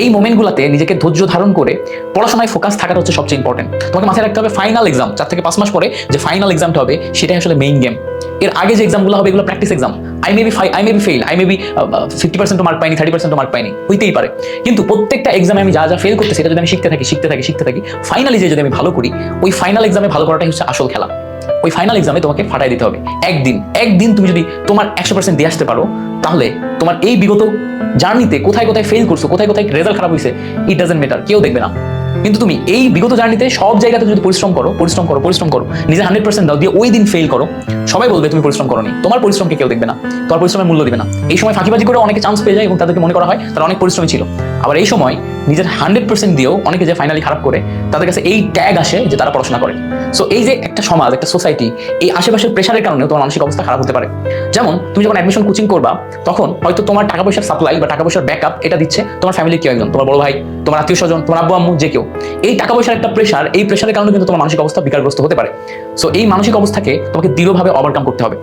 এই মোমেন্টগুলোতে নিজেকে ধৈর্য ধারণ করে পড়াশোনায় ফোকাস থাকাটা হচ্ছে সবচেয়ে ইম্পর্টেন্ট তোমাকে মাথায় রাখতে হবে ফাইনাল এক্সাম চার থেকে পাঁচ মাস পরে যে ফাইনাল এক্সামটা হবে, সেটাই আসলে মেইন গেম এর আগে যে এক্সামগুলো হবে, এগুলো practice exam I may be fine I may be fail I may be fifty percent mark পাইনি থার্টি পার্সেন্ট মার্ক পাইনি, হইতেই পারে। কিন্তু প্রত্যেকটা এক্সামে আমি যা যা ফেল করতে, সেটা যদি আমি শিখতে থাকি শিখতে থাকি শিখতে থাকি ফাইনালি যে যদি আমি ভালো করি, ওই ফাইনাল এক্সামে ভালো করাটাই হচ্ছে আসল খেলা। ওই ফাইনাল এক্সামে তোমাকে ফাটাই দিতে হবে। একদিন একদিন তুমি যদি তোমার একশো পার্সেন্ট দিয়ে আসতে পারো, তাহলে তোমার এই বিগত জার্নিতে কোথায় কোথায় ফেল করছ, কোথায় কোথায় রেজাল্ট খারাপ হয়েছে ইট ডাজেন্ট ম্যাটার কেউ দেখবে না। কিন্তু তুমি এই বিগত জার্নিতে সব জায়গাতে যদি পরিশ্রম করো পরিশ্রম করো পরিশ্রম করো নিজে হান্ড্রেড পার্সেন্ট দাও, দিয়ে ওই দিন ফেল করো, সবাই বলবে তুমি পরিশ্রম করো তোমার পরিশ্রমকে কেউ দেখবে না, তোমার পরিশ্রমের মূল্য দিবে না। এই সময় ফাঁকিবাজি করে অনেকে চান্স পেয়ে যায় এবং তাদেরকে মনে করা হয় তারা অনেক পরিশ্রমী ছিল। আবার এই সময় নিজের হান্ড্রেড পার্সেন্ট দিয়েও অনেকে যে ফাইনালি খারাপ করে, তাদের কাছে এই ট্যাগ আসে যে তারা পড়াশোনা করে। সো এই যে একটা সমাজ, একটা সোসাইটি এই আশেপাশের প্রেশারের কারণে তোমার মানসিক অবস্থা খারাপ হতে পারে। যেমন, তুমি যখন অ্যাডমিশন কোচিং করবা, তখন হয়তো তোমার টাকা পয়সার সাপ্লাই বা টাকা পয়সার ব্যাকআপ এটা দিচ্ছে তোমার ফ্যামিলির কেউ একজন, তোমার বড় ভাই, তোমার আত্মীয় স্বজন, তোমার আব্বু আম্মু, যে কেউ। এই টাকা পয়সার একটা প্রেশার এই প্রেশারের কারণে কিন্তু তোমার মানসিক অবস্থা বিকারগ্রস্ত হতে পারে। সো এই মানসিক অবস্থাকে তোমাকে দৃঢ়ভাবে ওভারকাম করতে হবে।